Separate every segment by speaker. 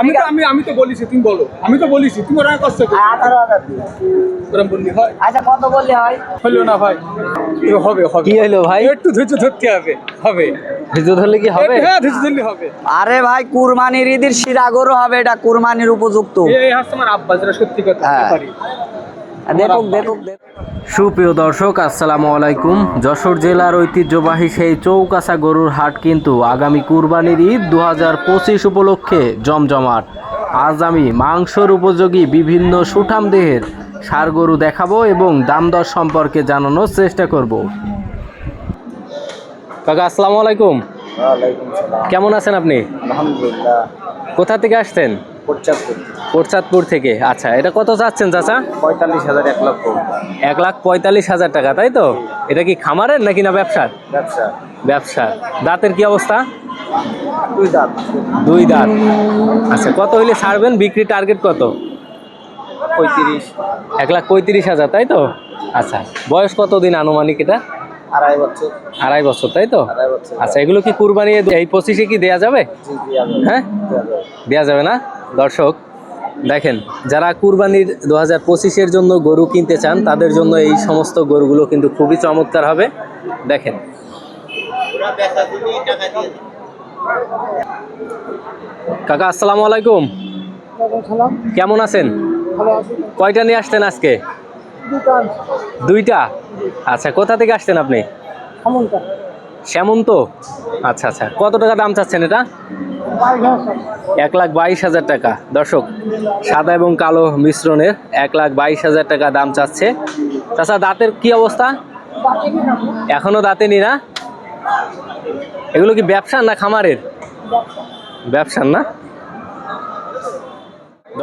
Speaker 1: আমি তো আমি আমি তো বলিছি তুমি বলো। আমি তো বলিছি তুমি ওরা কষ্ট করো।
Speaker 2: আঠারো হাজার দিন।
Speaker 1: ওরম বললি হয়?
Speaker 2: আচ্ছা কত বললে হয়?
Speaker 1: হলো না ভাই। এ হবে হবে।
Speaker 3: কি হলো ভাই?
Speaker 1: একটু ধৈর্য ধরতে হবে হবে।
Speaker 3: ধৈর্য ধরলে কি হবে?
Speaker 1: হ্যাঁ ধৈর্য ধরলে হবে।
Speaker 2: আরে ভাই কুরবানির ঈদের শিরাগরও হবে এটা কুরবানির উপযুক্ত।
Speaker 1: এই হাস তোমার আব্বা সত্যি কথা
Speaker 2: হ্যাঁ।
Speaker 1: পারি।
Speaker 3: সুপ্রিয় দর্শক আসসালামু আলাইকুম। যশোর জেলার ঐতিহ্যবাহী সেই চৌকাছা গরুর হাট কিন্তু আগামী কুরবানির ঈদ দু হাজার পঁচিশ উপলক্ষে জমজমাট। আজ আমি মাংসর উপযোগী বিভিন্ন সুঠাম দেহের সার গরু দেখাবো এবং দাম দর সম্পর্কে জানানোর চেষ্টা করব। কাকা আসসালামু আলাইকুম। কেমন আছেন আপনি? কোথা থেকে আসছেন? কোটচাঁদপুর থেকে। আচ্ছা এটা কত চাচ্ছেন চাচা?
Speaker 2: পঁয়তাল্লিশ হাজার এক লক্ষ।
Speaker 3: এক লাখ পঁয়তাল্লিশ হাজার টাকা তাই তো? এটা কি খামারের নাকি না ব্যবসার?
Speaker 2: ব্যবসা।
Speaker 3: ব্যবসা দাঁতের কি অবস্থা?
Speaker 2: দুই দাঁত।
Speaker 3: দুই দাঁত। আচ্ছা কত হইলে ছাড়বেন? বিক্রি টার্গেট কত?
Speaker 2: পঁয়ত্রিশ।
Speaker 3: এক লাখ পঁয়ত্রিশ হাজার তাই তো? আচ্ছা বয়স কত দিন আনুমানিক এটা?
Speaker 2: আড়াই বছর।
Speaker 3: আড়াই বছর তাই তো? আচ্ছা এগুলো কি কুরবানি এই পঁচিশে কি দেয়া যাবে? হ্যাঁ?
Speaker 2: দিয়া
Speaker 3: দেওয়া যাবে না? দর্শক দেখেন যারা কুরবানির দু হাজার পঁচিশের জন্য গরু কিনতে চান তাদের জন্য এই সমস্ত গরুগুলো কিন্তু খুবই চমৎকার হবে। দেখেন। কাকা আসসালামু আলাইকুম। কেমন আছেন? কয়টা নিয়ে আসতেন আজকে? দুইটা। আচ্ছা কোথা থেকে আসতেন আপনি? শ্যামন্ত? আচ্ছা আচ্ছা। কত টাকা দাম চাচ্ছেন এটা? এক লাখ বাইশ হাজার টাকা। দর্শক, সাদা এবং কালো মিশ্রণের এক লাখ বাইশ হাজার টাকা দাম চাচ্ছে। তাছাড়া দাঁতের কি অবস্থা? এখনও দাঁতে নি না? এগুলো কি ব্যবসার না খামারের? ব্যবসার না?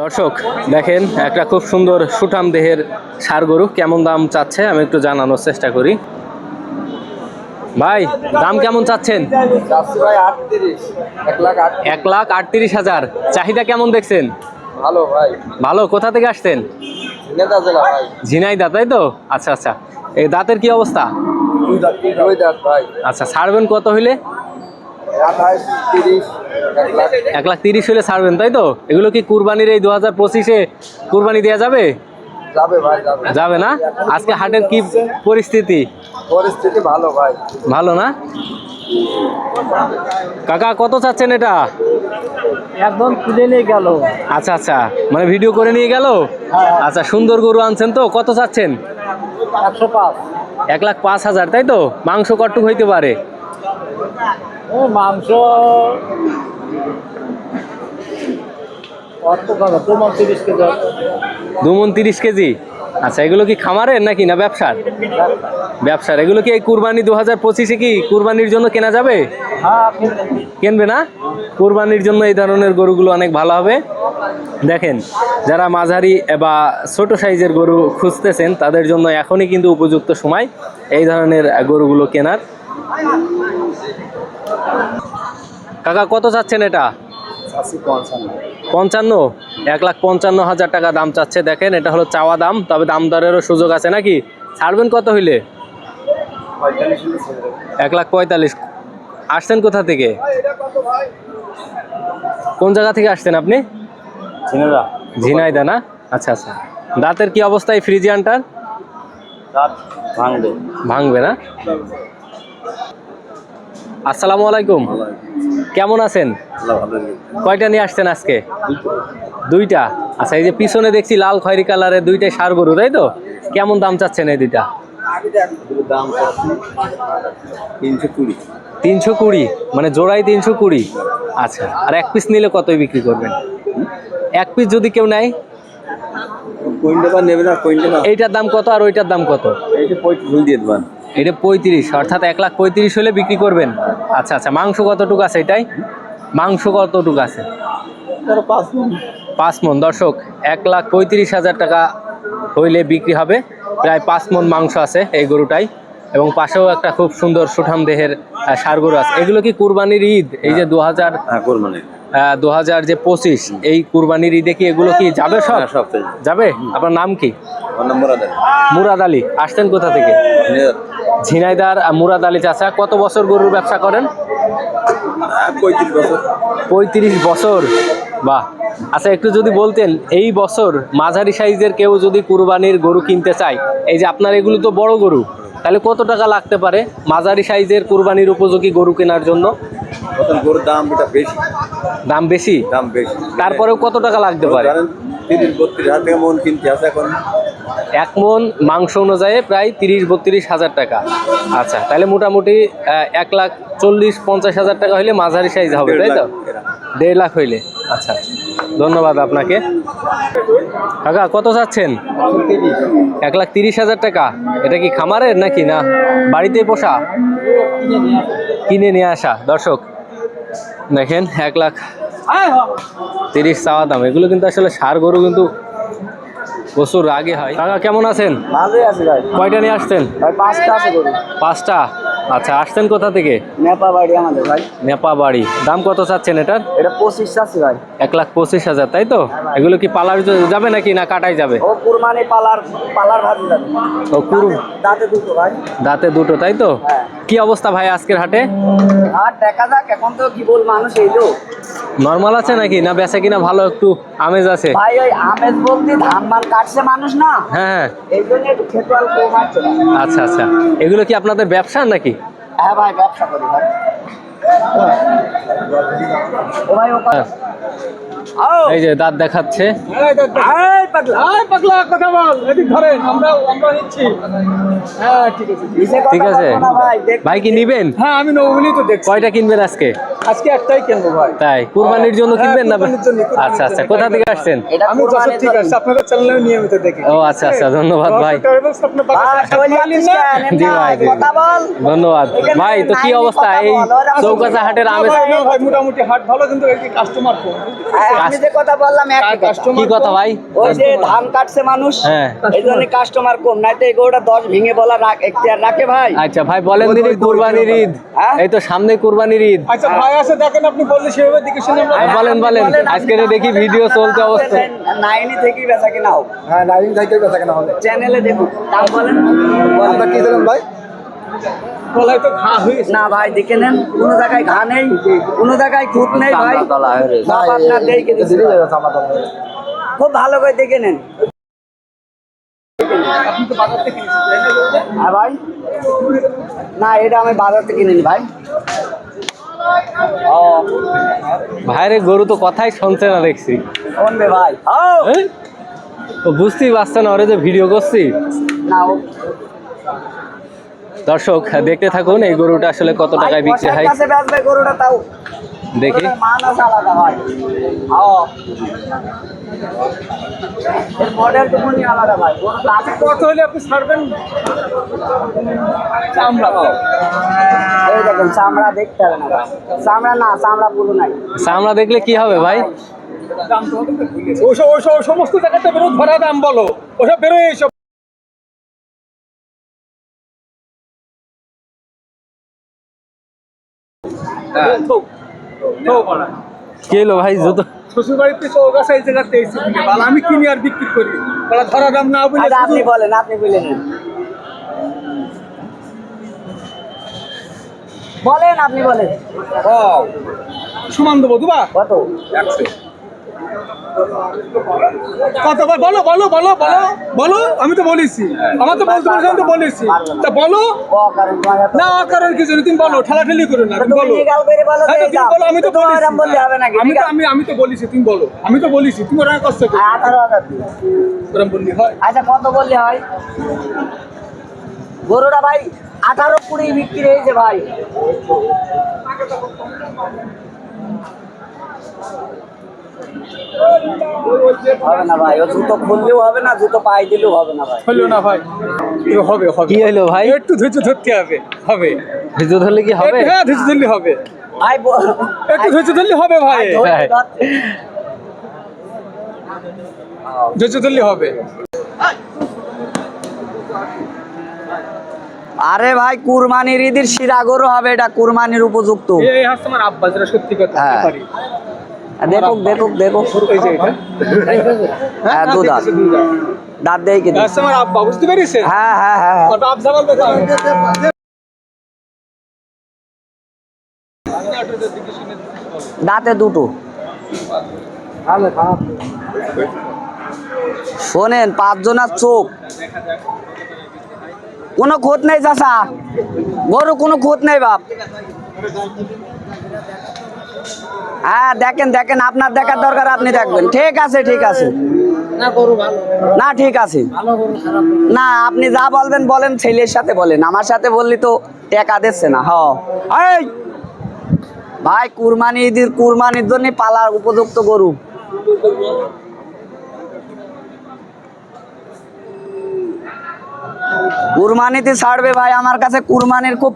Speaker 3: দর্শক, দেখেন একটা খুব সুন্দর সুঠাম দেহের সার গরু কেমন দাম চাচ্ছে আমি একটু জানানোর চেষ্টা করি। ভাই দাম কেমন চাচ্ছেন?
Speaker 2: এক লাখ আট
Speaker 3: আটত্রিশ হাজার। চাহিদা কেমন দেখছেন?
Speaker 2: ভালো ভাই।
Speaker 3: ভালো কোথা থেকে আসছেন? ঝিনাইদা তাই তো? আচ্ছা আচ্ছা। এই দাঁতের কি অবস্থা? আচ্ছা ছাড়বেন কত হইলে?
Speaker 2: এক লাখ।
Speaker 3: তিরিশ হইলে ছাড়বেন তাই তো? এগুলো কি কুরবানির এই দু হাজার পঁচিশে কুরবানি দেওয়া যাবে?
Speaker 2: যাবে ভাই যাবে।
Speaker 3: যাবে না? আজকে হাটের কি পরিস্থিতি?
Speaker 2: পরিস্থিতি ভালো ভাই।
Speaker 3: ভালো না? কাকা কত চাচ্ছেন এটা?
Speaker 2: একদম তুলে নিয়ে গেল।
Speaker 3: আচ্ছা আচ্ছা। মানে ভিডিও করে নিয়ে গেল? আচ্ছা সুন্দর গরু আনছেন তো? কত চাচ্ছেন?
Speaker 2: একশো পাঁচ।
Speaker 3: এক লাখ পাঁচ হাজার তাই তো? মাংস কটুক হইতে পারে?
Speaker 2: মাংস তোমার তিরিশ কেজি।
Speaker 3: দু মন তিরিশ কেজি। আচ্ছা এগুলো কি খামারের নাকি না ব্যবসার? ব্যবসার। এগুলো কি এই কুরবানি দু হাজার পঁচিশে কি কুরবানির জন্য কেনা যাবে? কিনবে না? কুরবানির জন্য এই ধরনের গরুগুলো অনেক ভালো হবে। দেখেন, যারা মাঝারি বা ছোট সাইজের গরু খুঁজতেছেন, তাদের জন্য এখনই কিন্তু উপযুক্ত সময় এই ধরনের গরুগুলো কেনার। কাকা, কত চাচ্ছেন এটা?
Speaker 2: পঞ্চান্ন?
Speaker 3: এক লাখ পঞ্চান্ন হাজার টাকা দাম চাচ্ছে দেখেন এটা হলো চাওয়া দাম তবে দাম দরেরও সুযোগ আছে নাকি? ছাড়বেন কত হইলে? এক লাখ পঁয়তাল্লিশ। আসছেন কোথা থেকে? কোন জায়গা থেকে আসছেন আপনি? ঝিনাইদা না? আচ্ছা আচ্ছা। দাঁতের কি অবস্থা এই ফ্রিজিয়ানটার?
Speaker 2: ভাঙবে।
Speaker 3: ভাঙবে না? আসসালামু আলাইকুম। কেমন আছেন? কয়টা নিয়ে আসছেন আজকে? দুইটা। আচ্ছা এই যে পিছনে দেখছি লাল খয়েরি কালারের দুইটাই সার গরু তাই তো? কেমন দাম চাচ্ছেন এই দুইটা?
Speaker 2: তিনশো কুড়ি।
Speaker 3: মানে জোড়াই তিনশো কুড়ি? আচ্ছা আর এক পিস নিলে কতই বিক্রি করবেন? এক পিস যদি কেউ নেয়? এইটার দাম কত আর ওইটার দাম কত?
Speaker 2: দিয়ে দেবেন।
Speaker 3: এটা পঁয়ত্রিশ অর্থাৎ এক লাখ পঁয়ত্রিশ হলে বিক্রি করবেন। আচ্ছা আচ্ছা মাংস কতটুকু আছে এটাই? মাংস কতটুকু আছে?
Speaker 2: পাঁচ
Speaker 3: পাঁচ মন। দর্শক এক লাখ পঁয়ত্রিশ হাজার টাকা হইলে বিক্রি হবে। প্রায় পাঁচ মন মাংস আছে এই গরুটাই। এবং পাশেও একটা খুব সুন্দর সুঠাম দেহের সার গরু আছে। এগুলো কি কুরবানির ঈদ? এই যে দু হাজার
Speaker 2: হ্যাঁ
Speaker 3: দু হাজার যে পঁচিশ এই কুরবানির ঈদে কি এগুলো কি যাবে সব?
Speaker 2: হ্যাঁ সপ্তাহে
Speaker 3: যাবে। আপনার নাম কি? মুরাদ আলী। আসতেন কোথা থেকে? ঝিনাইদার মুরাদ আলী চাচা কত বছর গরুর ব্যবসা করেন?
Speaker 2: পঁয়ত্রিশ বছর।
Speaker 3: পঁয়ত্রিশ বছর? বাহ। আচ্ছা একটু যদি বলতেন এই বছর মাঝারি সাইজের কেউ যদি কুরবানির গরু কিনতে চায় এই যে আপনার এগুলো তো বড় গরু তাহলে কত টাকা লাগতে পারে মাঝারি সাইজের কুরবানির উপযোগী গরু কেনার জন্য?
Speaker 4: গরুর দাম বেশি।
Speaker 3: দাম বেশি?
Speaker 4: দাম বেশি।
Speaker 3: তারপরেও কত টাকা লাগতে পারে?
Speaker 4: তিরিশ বত্রিশ হাজার টাকা মন কিনতে আছে এখন।
Speaker 3: এক মন মাংস অনুযায়ী প্রায় তিরিশ বত্রিশ হাজার টাকা। আচ্ছা তাহলে মোটামুটি এক লাখ চল্লিশ পঞ্চাশ হাজার টাকা হইলে মাঝারি সাইজ হবে তাই তো? দেড় লাখ হইলে। আচ্ছা ধন্যবাদ আপনাকে। কাকা কত চাচ্ছেন? এক লাখ তিরিশ হাজার টাকা। এটা কি খামারের নাকি না? বাড়িতে পোষা? কিনে নিয়ে আসা দর্শক। দেখেন এক লাখ তিরিশ চাওয়া দাম। এগুলো কিন্তু আসলে সার গরু কিন্তু প্রচুর আগে হয়। কাকা কেমন আছেন?
Speaker 2: ভালোই আছে ভাই।
Speaker 3: কয়টা নিয়ে আসছেন?
Speaker 2: ভাই পাঁচটা আছে গরু
Speaker 3: পাঁচটা? আচ্ছা আসছেন কোথা থেকে?
Speaker 2: নেপা বাড়ি আমাদের ভাই।
Speaker 3: নেপা বাড়ি। দাম কত চাচ্ছেন এটার?
Speaker 2: এটা পঁচিশ আছে ভাই।
Speaker 3: এক লাখ পঁচিশ হাজার তাই তো? এগুলো কি পালার যাবে নাকি না কাটাই যাবে?
Speaker 2: ও কুরবানি পালার পালার ভাবি যাবে।
Speaker 3: ও কুরু
Speaker 2: দাঁতে দুটো ভাই।
Speaker 3: দাঁতে দুটো তাই তো?
Speaker 2: হ্যাঁ।
Speaker 3: কি অবস্থা ভাই আজকের হাটে?
Speaker 2: আর দেখা যাক এখন তো কি বল মানুষ এইলো
Speaker 3: নর্মাল আছে নাকি? না বেচা কিনা ভালো একটু আমেজ আছে?
Speaker 2: ভাই ওই আমেজ বলতে ধান মান কাটছে মানুষ না?
Speaker 3: হ্যাঁ হ্যাঁ।
Speaker 2: এই জন্য একটু খেতুয়াল কম আছে।
Speaker 3: আচ্ছা আচ্ছা। এগুলো কি আপনাদের ব্যবসা নাকি?
Speaker 2: হ্যাঁ ভাই ব্যবসা করি ভাই। ও ভাই ও
Speaker 3: হ্যাঁ। এই যে দাঁত দেখাচ্ছে।
Speaker 2: পাগলা।
Speaker 1: এই পাগলা কথা বল। এদিক ধরেন আমরা আমরা নিচ্ছি। হ্যাঁ ঠিক আছে
Speaker 3: ঠিক আছে।
Speaker 2: ভাই
Speaker 3: কি নিবেন?
Speaker 1: হ্যাঁ আমি নবগুলি তো দেখছি।
Speaker 3: কয়টা কিনবেন আজকে?
Speaker 1: আজকে একটাই কিনবো ভাই।
Speaker 3: তাই? কুরবানির জন্য
Speaker 1: হ্যাঁ,
Speaker 3: কিনবেন না? আচ্ছা আচ্ছা কোথা থেকে আসছেন?
Speaker 1: আমি যশোর
Speaker 2: কুরবানির
Speaker 1: ঠিক আপনাদের চ্যানেলে নিয়মিত দেখি।
Speaker 3: ও আচ্ছা আচ্ছা ধন্যবাদ ভাই? জি
Speaker 2: বল।
Speaker 3: ধন্যবাদ। ভাই তো কি অবস্থা? এই চৌকাছা হাটের আমেজ
Speaker 1: ভাই, মোটামুটি হাট ভালো কিন্তু কাস্টমার কম।
Speaker 2: হ্যাঁ, আমি যে কথা বললাম একই
Speaker 1: কাস্টমার
Speaker 3: কি কথা ভাই?
Speaker 2: যে ধান কাটছে মানুষ
Speaker 3: হ্যাঁ।
Speaker 2: এই জন্য কাস্টমার কম নাই তো এই গরুটা দশ ভেঙে বলা রাখ এখতিয়ার রাখে ভাই
Speaker 3: আচ্ছা ভাই বলেন দিদি কুরবানির ঈদ
Speaker 2: হ্যাঁ?
Speaker 3: এই তো সামনে কুরবানির ঈদ
Speaker 1: আচ্ছা ভাই আছে দেখেন আপনি বললে সেভাবে দিকে শুনে
Speaker 3: হ্যাঁ, বলেন বলেন আজকে দেখি ভিডিও চলতে অবস্থা
Speaker 2: নাইনি থেকেই বেচা কিনা হোক
Speaker 5: হ্যাঁ নাইন সাইকেল বেচা কেনা হবে
Speaker 2: চ্যানেলে দেখুন দাম বলেন
Speaker 5: আপনার কি দিলেন ভাই
Speaker 1: ঘা
Speaker 2: না ভাই দেখে নেন কোনো জায়গায় ঘা নেই কোনো জায়গায় খুঁত নেই ভাই আপনার খুব ভালো করে দেখে নেন।
Speaker 1: আপনি তো বাজার থেকে নিয়েছেন, তাই না?
Speaker 2: হ্যাঁ ভাই। না এটা আমি বাজার থেকে নিই ভাই।
Speaker 3: ভাইরে গরু তো কথাই শুনছে না দেখছি।
Speaker 2: শুনবে ভাই। ও!
Speaker 3: বুঝতেই পারছে না ওরে যে ভিডিও করছি।
Speaker 2: না
Speaker 3: দর্শক দেখতে থাকুন এই গরুটা আসলে কত টাকায় বিক্রি হয়।
Speaker 2: গরুটা তাও।
Speaker 3: দেখি।
Speaker 2: মান আলাদা এর মডেল টুকুনি আলাদা ভাই। আছে
Speaker 1: কত হলে আপনি ছাড়বেন? চামড়া
Speaker 2: এই দেখেন চামড়া দেখতে হবে না ভাই। চামড়া না চামড়া পুরো নাই।
Speaker 3: চামড়া দেখলে কি হবে ভাই।
Speaker 1: ওসব ওসব সমস্ত জায়গাতে বেরোত ভরা দাম বলো। ওসব বেরোয় এইসব থোক, থোক ওরা।
Speaker 3: কি হলো ভাই? জুতো
Speaker 1: শ্বশুর বাড়িতে চৌগাছা এই জায়গাতে এসে থেকে। আমি কিনি আর বিক্রি করি। ওরা ধরা দাম না বলে
Speaker 2: আপনি বলেন আপনি বলে নেন বলেন আপনি বলেন।
Speaker 1: সমান দেবো দুবা
Speaker 2: কত?
Speaker 1: একশো। কত বলো বলো বলো বলো বলো? আমি তো বলেছি। আমার তো বলতে আমি তো বলেছি। তা বলো। না কারণ কিছু নেই। তুমি বলো ঠেলাঠেলি করো না তুমি বলো।
Speaker 2: বলো
Speaker 1: হ্যাঁ, আমি তো বলেছি? আমি তো আমি আমি তো বলেছি তুমি বলো। আমি তো বলেছি তুমি ওরা কষ্ট করো।
Speaker 2: আঠারো
Speaker 1: ওরম বললি হয়?
Speaker 2: আচ্ছা কত বললে হয়? গরুটা ভাই আঠারো কুড়ি বিক্রি হয়েছে ভাই। হবে না ভাই ও জুতো খুললেও হবে না জুতো পাই দিলেও হবে না ভাই।
Speaker 1: হলো না ভাই। হবে হবে।
Speaker 3: কি হলো ভাই?
Speaker 1: একটু ধৈর্য ধরতে হবে হবে।
Speaker 3: ভিজু ধরলে কি হবে?
Speaker 1: হ্যাঁ ধৈর্য ধরলে হবে।
Speaker 2: ব-
Speaker 1: একটু ধৈর্য ধরলে হবে ভাই। ধৈর্য ধরলে হবে।
Speaker 2: আরে ভাই কুরবানির ঈদের শিরাগরও হবে এটা কুরবানির উপযুক্ত।
Speaker 1: এই হাস তোমার সত্যি কথা
Speaker 2: হ্যাঁ।
Speaker 1: পারি।
Speaker 2: দেখুক দেখুক দেখুক
Speaker 1: এই যে এটা।
Speaker 2: হ্যাঁ আছে
Speaker 1: দুধ আছে।
Speaker 2: দাঁত দেয় কি
Speaker 1: হাস আব্বা বুঝতে পেরেছেন?
Speaker 2: হ্যাঁ হ্যাঁ হ্যাঁ হ্যাঁ। দাঁতে দুটো। শোনেন পাঁচজনের চোখ। কোনো খুঁত নেই চাষা গরু কোনো খুঁত নেই বাপ। হ্যাঁ দেখেন দেখেন আপনার দেখার দরকার আপনি দেখবেন। ঠিক আছে ঠিক আছে। না ঠিক আছে। না আপনি যা বলবেন বলেন ছেলের সাথে বলেন। আমার সাথে বললি তো টেকা দিচ্ছে না হ। এই! ভাই কুরবানি ঈদের কুরবানির জন্য পালার উপযুক্ত গরু। কুরবানিতে ছাড়বে ভাই আমার কাছে কুরবানির খুব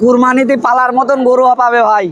Speaker 2: কুরবানিতে পালার মতন গরু পাবে ভাই।